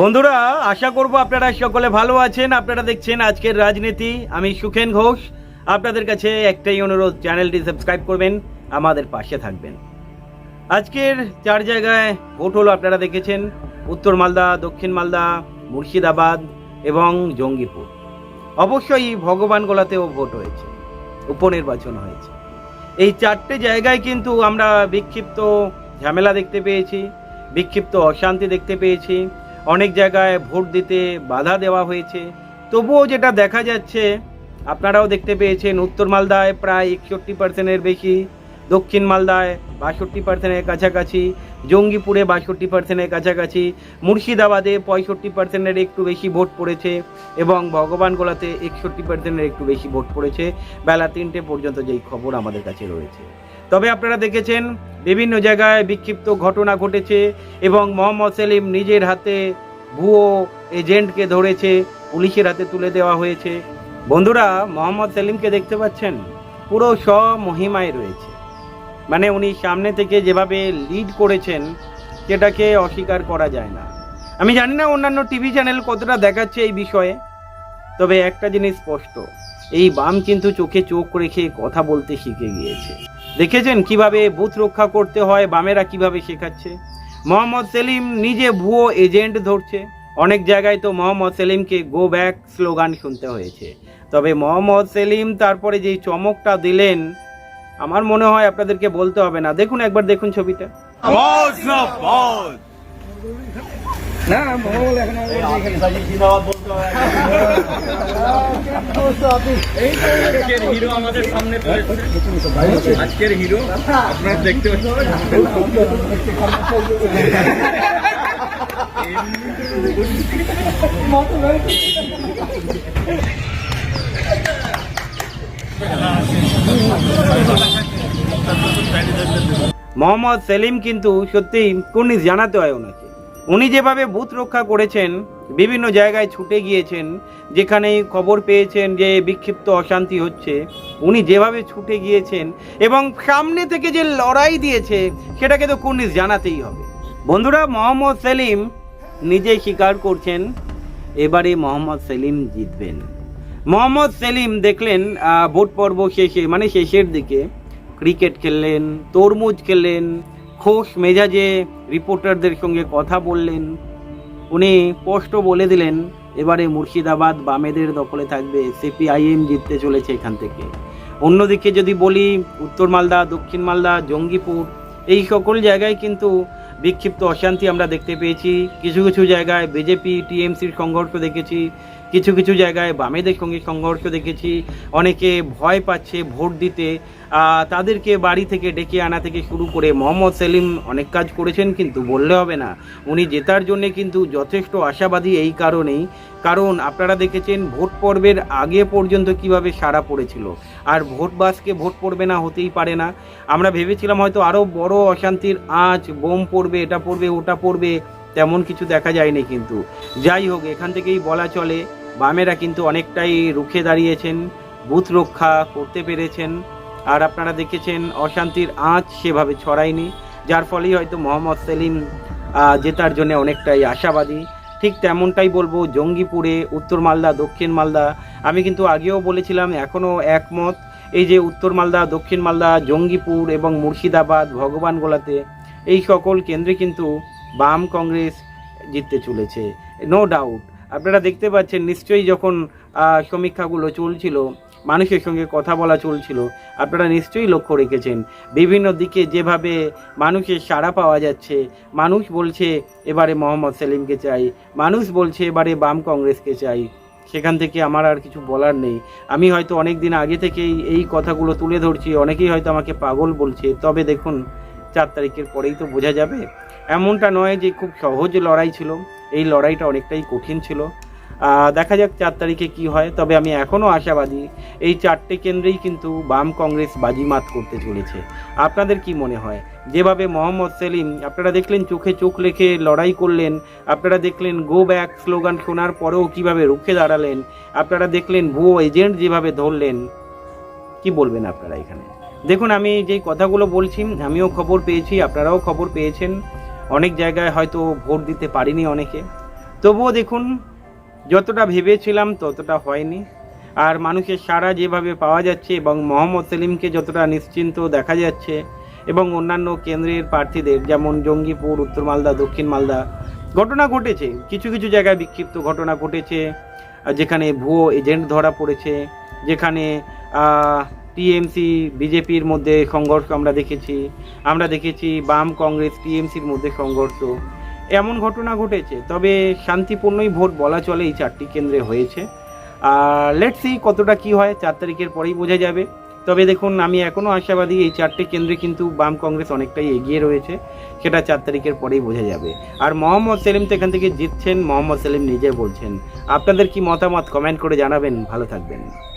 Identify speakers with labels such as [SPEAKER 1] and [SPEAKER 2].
[SPEAKER 1] বন্ধুরা, আশা করব আপনারা সকলে ভালো আছেন। আপনারা দেখছেন আজকের রাজনীতি। আমি সুখেন ঘোষ। আপনাদের কাছে একটাই অনুরোধ, চ্যানেলটি সাবস্ক্রাইব করবেন, আমাদের পাশে থাকবেন। আজকের চার জায়গায় ভোট হলো, আপনারা দেখেছেন। উত্তর মালদা, দক্ষিণ মালদা, মুর্শিদাবাদ এবং জঙ্গিপুর। অবশ্যই ভগবান গোলাতেও ভোট হয়েছে, উপনির্বাচন হয়েছে। এই চারটে জায়গায় কিন্তু আমরা বিক্ষিপ্ত ঝামেলা দেখতে পেয়েছি, বিক্ষিপ্ত অশান্তি দেখতে পেয়েছি। অনেক জায়গায় ভোট দিতে বাধা দেওয়া হয়েছে। তবুও যেটা দেখা যাচ্ছে, আপনারাও দেখতে পেয়েছেন, উত্তর মালদায় প্রায় একষট্টি পার্সেন্টের বেশি দক্ষিণ মালদায় বাষট্টি পার্সেন্টের কাছাকাছি, জঙ্গিপুরে বাষট্টি পার্সেন্টের কাছাকাছি, মুর্শিদাবাদে পঁয়ষট্টি পার্সেন্টের একটু বেশি ভোট পড়েছে এবং ভগবানগোলাতে একষট্টি পার্সেন্টের একটু বেশি ভোট পড়েছে। বেলা তিনটে পর্যন্ত যেই খবর আমাদের কাছে রয়েছে। তবে আপনারা দেখেছেন, বিভিন্ন জায়গায় বিক্ষিপ্ত ঘটনা ঘটেছে এবং মোহাম্মদ সেলিম নিজের হাতে ভুয়ো এজেন্টকে ধরেছে, পুলিশের হাতে তুলে দেওয়া হয়েছে। বন্ধুরা, মোহাম্মদ সেলিমকে দেখতে পাচ্ছেন? পুরো স্বমহিমায় রয়েছে। মানে উনি সামনে থেকে যেভাবে লিড করেছেন, সেটাকে অস্বীকার করা যায় না। আমি জানি না অন্যান্য টিভি চ্যানেল কতটা দেখাচ্ছে এই বিষয়ে, তবে একটা জিনিস স্পষ্ট, এই বাম কিন্তু চোখে চোখ রেখে কথা বলতে শিখে গিয়েছে। দেখেছেন কীভাবে বুথ রক্ষা করতে হয়, বামেরা কীভাবে শেখাচ্ছে? মোহাম্মদ সেলিম নিজে ভুয়ো এজেন্ট ধরছে। অনেক জায়গায় তো মোহাম্মদ সেলিমকে গো ব্যাক স্লোগান শুনতে হয়েছে। তবে মোহাম্মদ সেলিম তারপরে যেই চমকটা দিলেন আমার মনে হয় আপনাদেরকে বলতে হবে না। দেখুন একবার দেখুন ছবিটা।
[SPEAKER 2] আজকের হিরো আমাদের সামনে আজকের হিরো দেখতে পাচ্ছেন।
[SPEAKER 1] মোহাম্মদ সেলিম কিন্তু সত্যিই কুর্নিশ জানাতে হয় ওনাকে। উনি যেভাবে বুথ রক্ষা করেছেন, বিভিন্ন জায়গায় ছুটে গিয়েছেন, যেখানেই খবর পেয়েছেন যে বিক্ষিপ্ত অশান্তি হচ্ছে, উনি যেভাবে ছুটে গিয়েছেন এবং সামনে থেকে যে লড়াই দিয়েছে, সেটাকে তো কুর্নিশ জানাতেই হবে। বন্ধুরা, মোহাম্মদ সেলিম নিজেই স্বীকার করছেন, এবারে মোহাম্মদ সেলিম জিতবেন। মোহাম্মদ সেলিম দেখলেন ভোট পর্ব শেষে মানে শেষের দিকে ক্রিকেট খেললেন, তরমুজ খেললেন, খোশ মেজাজে রিপোর্টারদের সঙ্গে কথা বললেন। উনি স্পষ্ট বলে দিলেন, এবারে মুর্শিদাবাদ বামেদের দখলে থাকবে, সিপিআইএম জিততে চলেছে এখান থেকে। অন্যদিকে যদি বলি, উত্তর মালদা, দক্ষিণ মালদা, জঙ্গিপুর, এই সকল জায়গায় কিন্তু বিক্ষিপ্ত অশান্তি আমরা দেখতে পেয়েছি। কিছু কিছু জায়গায় বিজেপি, টিএমসির সংঘর্ষ দেখেছি। কিছু কিছু জায়গায় বামেদের সঙ্গে সংঘর্ষ দেখেছি, অনেকে ভয় পাচ্ছে, ভোট দিতে। তাদেরকে বাড়ি থেকে ডেকে আনা থেকে শুরু করে মোহাম্মদ সেলিম অনেক কাজ করেছেন কিন্তু বললে হবে না। উনি জেতার জন্যে কিন্তু যথেষ্ট আশাবাদী এই কারণেই। কারণ আপনারা দেখেছেন, ভোট পর্বের আগে পর্যন্ত কীভাবে সাড়া পড়েছিল। আর ভোট বাসকে ভোট পড়বে না হতেই পারে না। আমরা ভেবেছিলাম হয়তো আরও বড় অশান্তির আঁচ, বোম পড়বে, এটা পড়বে, ওটা পড়বে। তেমন কিছু দেখা যায়নি কিন্তু। যাই হোক, এখান থেকেই বলা চলে, বামেরা কিন্তু অনেকটাই রুখে দাঁড়িয়েছেন, বুথ রক্ষা করতে পেরেছেন। আর আপনারা দেখেছেন, অশান্তির আঁচ সেভাবে ছড়ায়নি, যার ফলেই হয়তো মোহাম্মদ সেলিম জেতার জন্য অনেকটাই আশাবাদী। ঠিক তেমনটাই বলব, জঙ্গিপুরে, উত্তর মালদা, দক্ষিণ মালদা, আমি কিন্তু আগেও বলেছিলাম, এখনও একমত, এই যে উত্তর মালদা, দক্ষিণ মালদা, জঙ্গিপুর এবং মুর্শিদাবাদ, ভগবানগোলাতে, এই সকল কেন্দ্রে কিন্তু বাম কংগ্রেস জিততে চলেছে নো ডাউট আপনারা দেখতে পাচ্ছেন, নিশ্চয়ই যখন সমীক্ষাগুলো চলছিল, মানুষের সঙ্গে কথা বলা চলছিল, আপনারা নিশ্চয়ই লক্ষ্য রেখেছেন। বিভিন্ন দিকে যেভাবে মানুষের সাড়া পাওয়া যাচ্ছে, মানুষ বলছে, এবারে মোহাম্মদ সেলিমকে চাই। মানুষ বলছে, এবারে বাম কংগ্রেসকে চাই। সেখান থেকে আমার আর কিছু বলার নেই। আমি হয়তো অনেক দিন আগে থেকেই এই কথাগুলো তুলে ধরছি, অনেকেই হয়তো আমাকে পাগল বলছে। তবে দেখুন চার তারিখের পরেই তো বোঝা যাবে। এমনটা নয় যে খুব সহজ লড়াই ছিল। এই লড়াইটা অনেকটাই কঠিন ছিল। দেখা যাক চার তারিখে কি হয়। তবে আমি এখনও আশাবাদী, এই চারটে কেন্দ্রেই কিন্তু বাম কংগ্রেস বাজিমাত করতে চলেছে। আপনাদের কি মনে হয়? যেভাবে মোহাম্মদ সেলিম, আপনারা দেখলেন চোখে চোখ রেখে লড়াই করলেন, আপনারা দেখলেন গো ব্যাক স্লোগান শোনার পরেও কীভাবে রুখে দাঁড়ালেন, আপনারা দেখলেন ভুয়ো এজেন্ট যেভাবে ধরলেন, কি বলবেন আপনারা এখানে? দেখুন, আমি যেই কথাগুলো বলছি, আমিও খবর পেয়েছি, আপনারাও খবর পেয়েছেন। অনেক জায়গায় হয়তো ভোট দিতে পারিনি অনেকে। তবুও দেখুন, যতটা ভেবেছিলাম ততটা হয়নি। আর মানুষের সারা যেভাবে পাওয়া যাচ্ছে এবং মোহাম্মদ সেলিমকে যতটা নিশ্চিন্ত দেখা যাচ্ছে এবং অন্যান্য কেন্দ্রের প্রার্থীদের, যেমন জঙ্গিপুর, উত্তর মালদা, দক্ষিণ মালদা, ঘটনা ঘটেছে। কিছু কিছু জায়গায় বিক্ষিপ্ত ঘটনা ঘটেছে। যেখানে ভুয়ো এজেন্ট ধরা পড়েছে। যেখানে টিএমসি, বিজেপির মধ্যে সংঘর্ষ আমরা দেখেছি। আমরা দেখেছি বাম কংগ্রেস, টিএমসির মধ্যে সংঘর্ষ। এমন ঘটনা ঘটেছে, তবে শান্তিপূর্ণই ভোট বলা চলে এই চারটি কেন্দ্রে হয়েছে। আর লেটস সি কতটা কি হয়, চার তারিখের পরেই বোঝা যাবে। তবে দেখুন, আমি এখনও আশাবাদী এই চারটে কেন্দ্রে কিন্তু বাম কংগ্রেস অনেকটাই এগিয়ে রয়েছে, সেটা চার তারিখের পরেই বোঝা যাবে। আর মোহাম্মদ সেলিম তো এখান থেকে জিতছেন, মোহাম্মদ সেলিম নিজে বলছেন। আপনাদের কি মতামত কমেন্ট করে জানাবেন, ভালো থাকবেন।